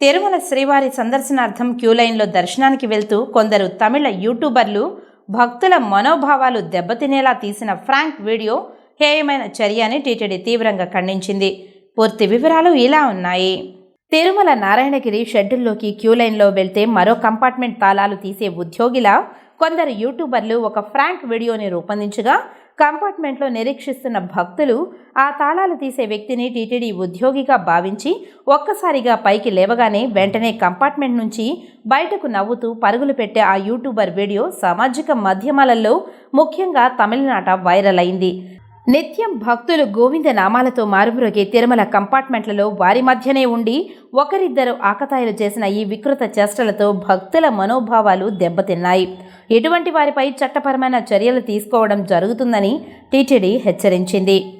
తిరుమల శ్రీవారి సందర్శనార్థం క్యూ లైన్లో దర్శనానికి వెళ్తూ కొందరు తమిళ యూట్యూబర్లు భక్తుల మనోభావాలు దెబ్బతినేలా తీసిన ఫ్రాంక్ వీడియో హేయమైన చర్య అని టీటీడీ తీవ్రంగా ఖండించింది. పూర్తి వివరాలు ఇలా ఉన్నాయి. తిరుమల నారాయణగిరి షెడ్యూల్లోకి క్యూ లైన్లో వెళ్తే మరో కంపార్ట్మెంట్ తాళాలు తీసే ఉద్యోగిలా కొందరు యూట్యూబర్లు ఒక ఫ్రాంక్ వీడియోని రూపొందించగా కంపార్ట్మెంట్లో నిరీక్షిస్తున్న భక్తులు ఆ తాళాలు తీసే వ్యక్తిని టీటీడీ ఉద్యోగిగా భావించి ఒక్కసారిగా పైకి లేవగానే వెంటనే కంపార్ట్మెంట్ నుంచి బయటకు నవ్వుతూ పరుగులు పెట్టే ఆ యూట్యూబర్ వీడియో సామాజిక మాధ్యమాలలో ముఖ్యంగా తమిళనాట వైరల్ అయింది. నిత్యం భక్తులు గోవింద నామాలతో మారుమ్రోగే తిరుమల కంపార్ట్మెంట్లలో వారి మధ్యనే ఉండి ఒకరిద్దరు ఆకతాయిలు చేసిన ఈ వికృత చేష్టలతో భక్తుల మనోభావాలు దెబ్బతిన్నాయి. ఇటువంటి వారిపై చట్టపరమైన చర్యలు తీసుకోవడం జరుగుతుందని టీటీడీ హెచ్చరించింది.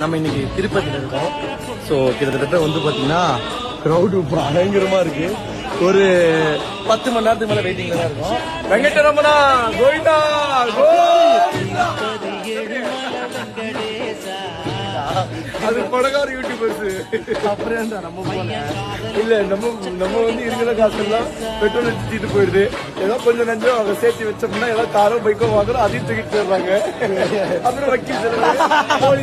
நம்ம இன்னைக்கு திருப்பதியில் இருக்கோம். ஸோ கிட்டத்தட்ட வந்து பார்த்தீங்கன்னா க்ரௌடு பயங்கரமா இருக்கு. ஒரு பத்து மணி நேரத்துக்கு மேல வெயிட்டிங்ல தான் இருக்கும். வெங்கடரமணா கோவிந்தா. அது படகார யூடியூபர்ஸ் அப்புறம் நம்ம இல்ல நம்ம நம்ம வந்து இருக்கிற காசு எல்லாம் பெட்ரோல் அடிச்சுட்டு போயிடுது. ஏதோ கொஞ்சம் நஞ்சம் அவங்க சேர்த்து வச்சோம்னா ஏதோ காரோ பைக்கோ வாங்குறோம் அதையும் தூக்கிட்டு போயிடுறாங்க. அப்புறம் வக்கீல் போலீஸ்